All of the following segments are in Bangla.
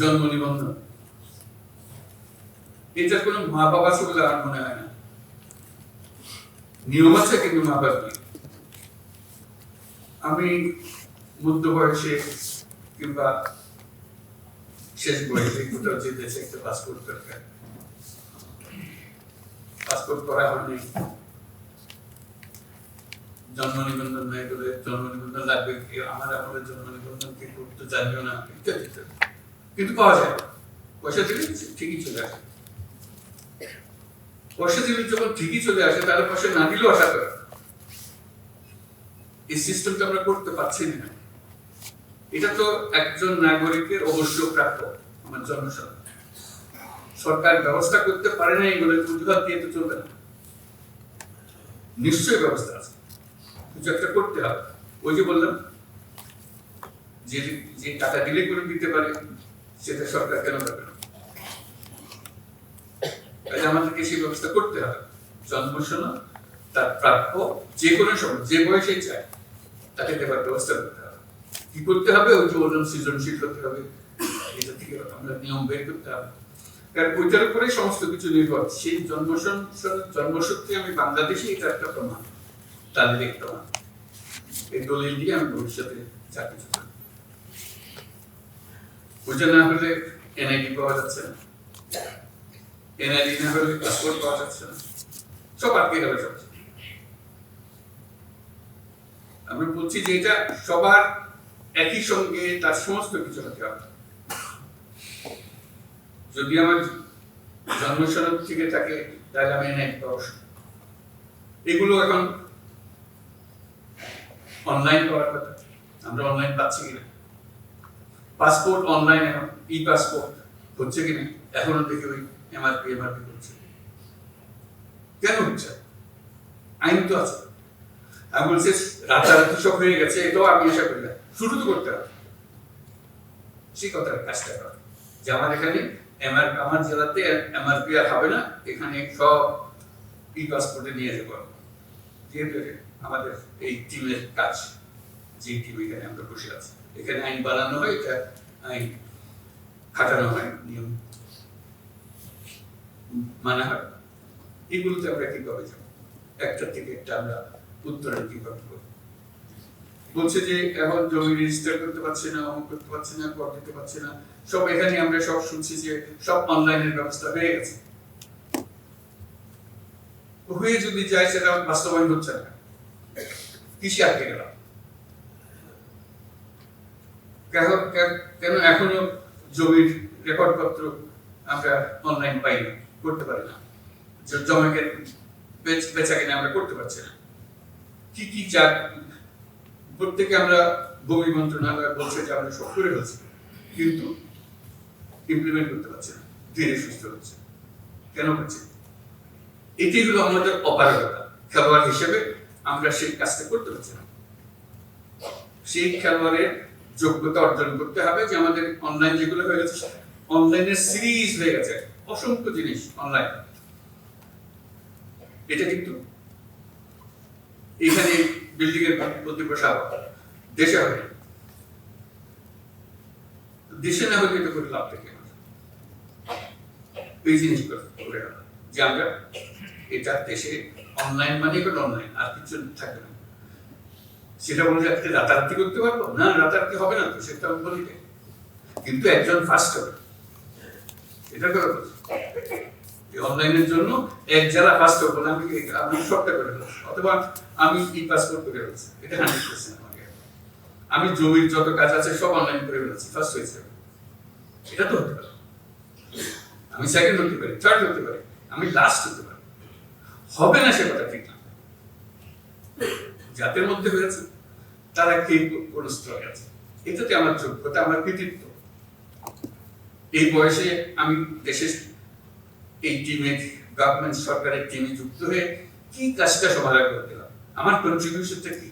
জন্ম নিবন্ধন। এটার কোনো মা বাবা আছে বলে আমার মনে হয় না। নিয়ম আছে কিন্তু মা বাবা আমি মধ্য বয়সে কিংবা শেষ বয়সে কোথাও যে দেশে একটা পাসপোর্ট দরকার। পাসপোর্ট করা হয়নি। জন্ম নিবন্ধন নাই বলে জন্ম নিবন্ধন লাগবে আমার আমাদের জন্ম নিবন্ধন কে করতে জানিও না। ইত্যাদি ইত্যাদি। কিন্তু পাওয়া যায়। পয়সা দিলে ঠিকই চলে আসে। পয়সা দিলে যখন ঠিকই চলে আসে, তাহলে পয়সা না দিলেও আশা করে। এই সিস্টেমটা আমরা করতে পারছি না। এটা তো একজন নাগরিকের অবশ্য প্রাপ্য, আমার জন্মসনদ সরকার ব্যবস্থা করতে পারে না বলে অজুহাত দিয়ে তো চলবে না। নিশ্চয়ই ব্যবস্থা আছে। কিছু একটা করতে হবে। ওই যে বললাম, যে টাকা দিলে করে দিতে পারে সেটা সরকার কেন দেবে না তাই আমাদেরকে সেই ব্যবস্থা করতে হবে। জন্মসনদ তার প্রাপ্য যে কোনো সময়, যে বয়সে চায়, তাকে দেওয়ার ব্যবস্থা করতে হবে। কি করতে হবে? ওই যে বললাম সৃজনশীল হতে হবে। এটা থেকে আমরা নিয়ম বের করতে হবে। কারণ ওইটার উপরে সমস্ত কিছু নির্ভর। সেই জন্মসন জন্মসূত্রে আমি বাংলাদেশে এটা একটা প্রমাণ, তাদের প্রমাণ। এই দলিল দিয়ে আমি ভবিষ্যতে চাকরি ওইটা না হলে এনআইডি পাওয়া যাচ্ছে না। এনআইডি না হলে পাসপোর্ট পাওয়া যাচ্ছে না। সব আটকে গেল সব। আমি বলছি যে এটা সবার একই সঙ্গে তার সমস্ত কিছু হতে হবে। যদি আমার জন্মসনদ থেকে থাকে, তাহলে আমি এনআইডি পাবো। এগুলো এখন অনলাইন করার কথা। আমরা অনলাইন পাচ্ছি কিনা? পাসপোর্ট অনলাইন এখন ই পাসপোর্ট হচ্ছে কিনা এখনও দেখি ওই এমআরপি এমআরপি করছে। কেন হচ্ছে? আইন তো আছে। আমি বলছি, রাতারাতি সব হয়ে গেছে, এটাও আমি আশা করি না। শুরু তো করতে হবে। সেই কথার কাজটা করা। যে আমার এখানে এমআর আমার জেলাতে এমআরপি আর হবে না, এখানে সব ই পাসপোর্টে নিয়ে যাব যেহেতু আমাদের এই টিমের কাজ, যে টিম এখানে আমরা বসে আছি। এখানে আইন বানানো হয়, এটা আইন খাটানো হয়, নিয়ম মানা হয়। এগুলোতে আমরা কীভাবে যাব? একটা থেকে একটা আমরা উত্তরের কীভাবে করব? বলছে যে এখন জমি রেজিস্টার করতে পারছে না, অমুক করতে পারছে না, কর দিতে পারছে না। সব এখানে আমরা সব শুনছি যে সব অনলাইনের ব্যবস্থা হয়ে গেছে। হয়ে যদি যায় সেটা বাস্তবায়ন হচ্ছে না। কিসে আটকে গেলাম? কেন এখনও জমির রেকর্ড পত্র আমরা অনলাইন পাই না করতে পারি না। বেচা কিনা আমরা করতে পারছি না। কি কি প্রত্যেকে আমরা ভূমি মন্ত্রণালয় বলছে যে আমরা সব করে ফেলছি, কিন্তু ইমপ্লিমেন্ট করতে না, ধীরে সুস্থ হচ্ছে। কেন হচ্ছে? এটি হলো আমাদের অপারগতা। খেলোয়াড় হিসেবে আমরা সেই কাজটা করতে পারছি না। সেই খেলোয়াড়ের যোগ্যতা অর্জন করতে হবে যে আমাদের অনলাইন যেগুলো হয়ে গেছে অনলাইনের সিরিজ হয়ে গেছে। অসংখ্য জিনিস অনলাইন এটা কিন্তু এখানে বিল্ডিং এর প্রতি প্রসার দেশে হবে। দেশে না হলে এটা করে লাভ থেকে এই জিনিসগুলো করে যে আমরা এটা দেশে অনলাইন মানে অনলাইন আর কিছু থাকবে না। সেটা বলে রাতারাতি করতে পারব? না রাতারাতি হবে না তো, সেটা বলি কিন্তু একজন ফার্স্ট হবে এটা করে অনলাইনের জন্য এক জেলা আমি আমি সবটা করে অথবা আমি ই ফেলছি এটা হান্ড্রেড পার্সেন্ট আমাকে। আমি জমির যত কাজ আছে সব অনলাইন করে ফেলছি ফার্স্ট হয়েছে। এটা তো হতে পারে। আমি সেকেন্ড হতে পারি থার্ড হতে পারি, আমি লাস্ট হতে পারি। হবে না সে কথা ঠিক না। যাদের মধ্যে হয়েছে, তারা কে কোন স্তরে আছে। এটাতে আমার যোগ্যতা আমার কৃতিত্ব। এই বয়সে আমি দেশের এই টিমে গভর্নমেন্ট সরকারের টিমে যুক্ত হয়ে কি কাজটা সমাধান করে দিলাম? আমার কন্ট্রিবিউশনটা কি?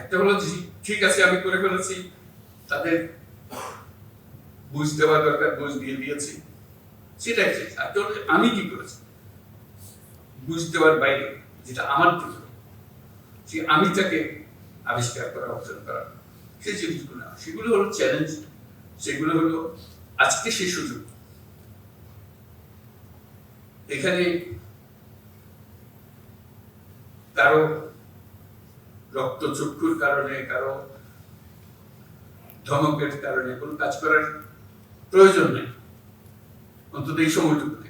একটা হলো ঠিক আছে, আমি করে ফেলেছি। তাদের বুঝ দেওয়া দরকার, বুঝ দিয়ে দিয়েছি। সেটাই আমি কি করেছি? বুঝ দেওয়ার বাইরে যেটা আমার থেকে সে আমিটাকে আবিষ্কার করা, অর্জন করা সেই জিনিসগুলো। সেগুলো হলো চ্যালেঞ্জ সেগুলো হলো আজকে সেই সুযোগ। এখানে কারও রক্ত চক্ষুর কারণে, কারও ধমকের কারণে কোনো কাজ করার প্রয়োজন নেই। অন্তত এই সময়টুকুতে।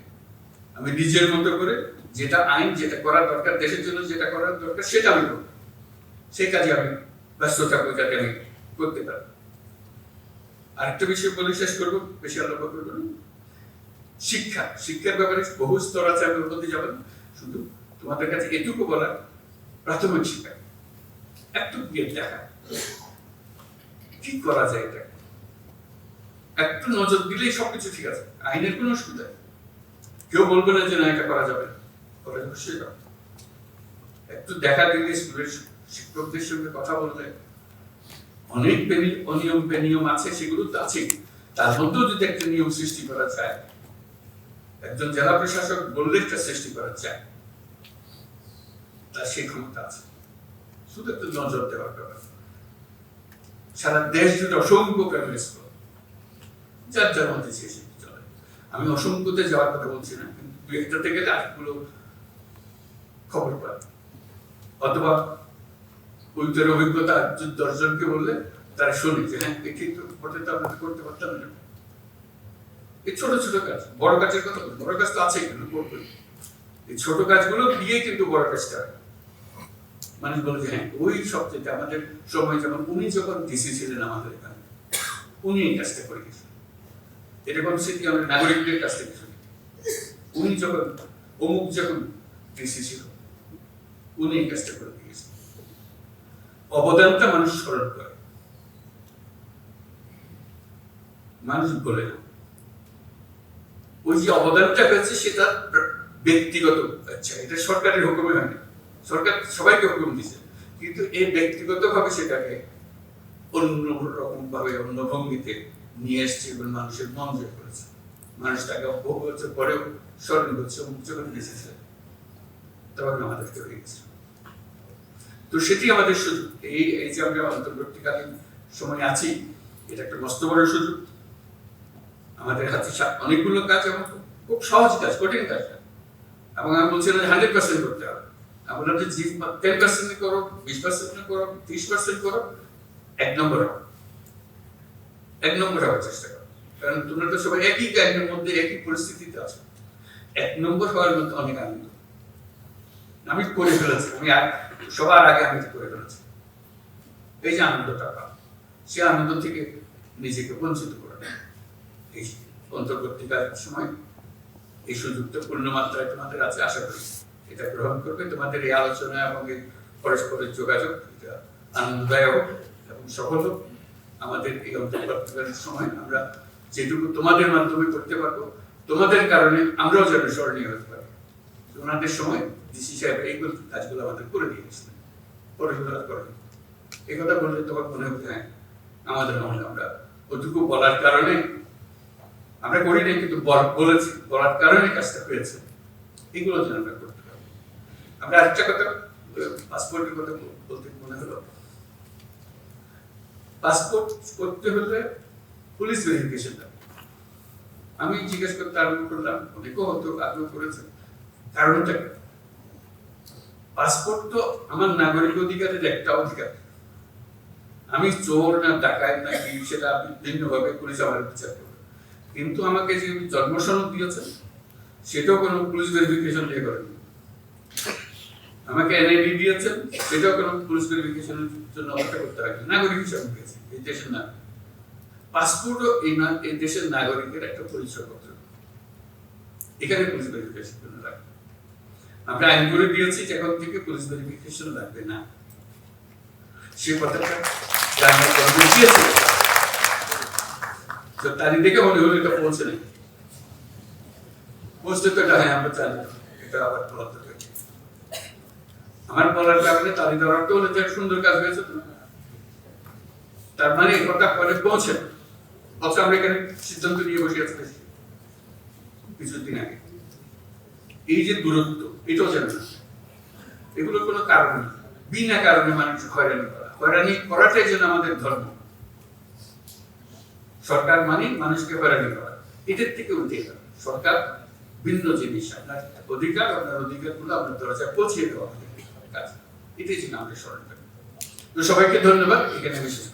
আমি নিজের মতো করে যেটা আইন যেটা করার দরকার, দেশের জন্য যেটা করার দরকার, সেটা আমি করব। সেই কাজে আমি ব্যস্ত থাকব যাতে আমি করতে পারি আরেকটা বিষয় বলে শেষ করব, বেশি আলোক করব শিক্ষা, শিক্ষার ব্যাপারে বহু স্তর আছে, আমি ওর যাবেন শুধু তোমাদের কাছে এটুকু বলা প্রাথমিক শিক্ষা। একটু দেখা। কি করা যায় এটা? একটু নজর দিলেই সবকিছু ঠিক আছে। আইনের কোনো অসুবিধা কেউ বলবে না যে না, এটা করা যাবে না। সেটা একটু দেখা দিলে স্কুলের শিক্ষকদের সঙ্গে কথা বললে অনেক অনিয়ম আছে, সেগুলো তো আছে। তার মধ্যেও যদি একটা নিয়ম সৃষ্টি করা যায়, একজন জেলা প্রশাসক বললে একটা সৃষ্টি করা যায়, তার ক্ষমতা আছে। শুধু একটু নজর দেওয়ার ব্যাপার। সারা দেশ জুড়ে অসংখ্য যার যার মধ্যে চলে। আমি অসংখ্যতে যাওয়ার কথা বলছি না, কিন্তু গেলে আরেকগুলো খবর পাই অথবা অভিজ্ঞতা দশজনকে বললে তারা যে হ্যাঁ এটি তো তো করতে পারতাম না। এই ছোট ছোট কাজ, বড় কাজের কথা বড় কাজ তো আছে কিন্তু করবে এই ছোট কাজগুলো দিয়ে কিন্তু বড় কাজটা মানুষ বলে যে হ্যাঁ ওই সবচেয়ে আমাদের সময় যখন উনি যখন ডিসি ছিলেন আমাদের এখানে, উনি এই কাজটা করে গেছেন। এরকম স্মৃতি আমরা নাগরিকদের কাছ থেকে উনি যখন, অমুক যখন ডিসি ছিল উনি কাজটা করে দিয়েছেন। অবদানটা মানুষ স্মরণ করে। মানুষ বলে ওই যে অবদানটা হয়েছে, সেটা ব্যক্তিগত আচ্ছা এটা সরকারের হুকুমে হয়নি সরকার সবাইকে হুকুম দিছে কিন্তু এই ব্যক্তিগত ভাবে সেটাকে অন্য রকম ভাবে অন্য ভঙ্গিতে নিয়ে এসছে এবং মানুষের মন জয় করেছে। মানুষ তাকে বহু বছর পরেও স্মরণ করছে অমুক যখন এসেছে তখন আমাদেরকে হয়ে গেছে তো সেটি আমাদের সুযোগ। এই এই যে আমরা অন্তর্বর্তীকালীন সময় আছি, এটা একটা মস্ত বড় সুযোগ। আমাদের হাতে অনেকগুলো কাজ এবং খুব সহজ কাজ, কঠিন কাজ। এবং আমি বলছিলাম যে হান্ড্রেড পার্সেন্ট করতে হবে। আমরা যে টেন পার্সেন্ট করো, বিশ পার্সেন্ট করো, ত্রিশ পার্সেন্ট করো, এক নম্বর হও এক নম্বর হওয়ার চেষ্টা করো। কারণ তোমরা তো সবাই একই গাড়ির মধ্যে একই পরিস্থিতিতে আছো। এক নম্বর হওয়ার মধ্যে অনেক আনন্দ। আমি করে ফেলেছি। আমি আর সবার আগে আমি করে ফেলেছি। এই যে আনন্দটা সে আনন্দ থেকে নিজেকে বঞ্চিত করে। এই অন্তর্বর্তীকালীন সময়, এই সুযোগটা পূর্ণ মাত্রায় তোমাদের আছে, আশা করি। এটা গ্রহণ করবে তোমাদের এই আলোচনা এবং এই পরস্পরের যোগাযোগ। এটা আনন্দদায়ক এবং সফল হোক। আমাদের এই অন্তর্বর্তীকালীন সময় আমরা যেটুকু তোমাদের মাধ্যমে করতে পারব, তোমাদের কারণে আমরাও যেন স্মরণীয় হতে পারি। ওনাদের সময় ডিসি সাহেব এইগুলো কাজগুলো আমাদের করে দিয়ে গেছিলেন পরিচালনা করেন। এই কথা বললে তখন মনে হতো হ্যাঁ আমাদের মনে আমরা ওটুকু বলার কারণে আমরা করি নাই, কিন্তু বলেছি, বলার কারণে কাজটা হয়েছে এগুলো যেন আমরা করতে পারি। আমরা আরেকটা কথা, পাসপোর্টের কথা বলতে মনে হলো। পাসপোর্ট করতে হলে পুলিশ ভেরিফিকেশন লাগে আমি জিজ্ঞেস করতে আরম্ভ করলাম, অনেকেও হয়তো আগ্রহ করেছে। কারণটা? পাসপোর্ট তো আমার নাগরিক অধিকারের একটা অধিকার। আমি চোর না ডাকাত না কি সেটা ভিন্নভাবে পুলিশ আমার বিচার করবে। কিন্তু আমাকে যে জন্ম সনদ দিয়েছে, সেটাও কোনো পুলিশ ভেরিফিকেশন দিয়ে করেনি। আমাকে এনআইডি দিয়েছেন সেটাও কোনো পুলিশ ভেরিফিকেশনের জন্য অপেক্ষা করতে হয় নাগরিক হিসাবে পেয়েছি এই দেশের নাগরিক। পাসপোর্টও এই এই দেশের নাগরিকের একটা পরিচয়পত্র। এখানে পুলিশ ভেরিফিকেশন লাগবে আমরা আইন করে দিয়েছি যে এখন থেকে পুলিশ ভেরিফিকেশন লাগবে না। সে কথাটা তো তারই মনে হলো এটা পৌঁছে পৌঁছতে তো এটা আমরা এটা আবার নেই। আমার বলার কারণে দেওয়ার অর্থ হলো সুন্দর কাজ হয়েছে তো। তার মানে পরে পৌঁছে অথচ আমরা এখানে সিদ্ধান্ত নিয়ে বসে আছি। কিছুদিন আগে। এই যে দূরত্ব এটাও জানে না এগুলোর কোনো কারণ নেই। বিনা কারণে মানুষ হয়রানি করা। হয়রানি করাটাই যেন আমাদের ধর্ম। সরকার মানে মানুষকে হয়রানি করা। এটার থেকে উঠে গেল সরকার ভিন্ন জিনিস আপনার অধিকার, আপনার অধিকারগুলো আপনার দরজায় পৌঁছে দেওয়া। এটাই ছিল আমাদের স্মরণ তো সবাইকে ধন্যবাদ। এখানে আমি শেষ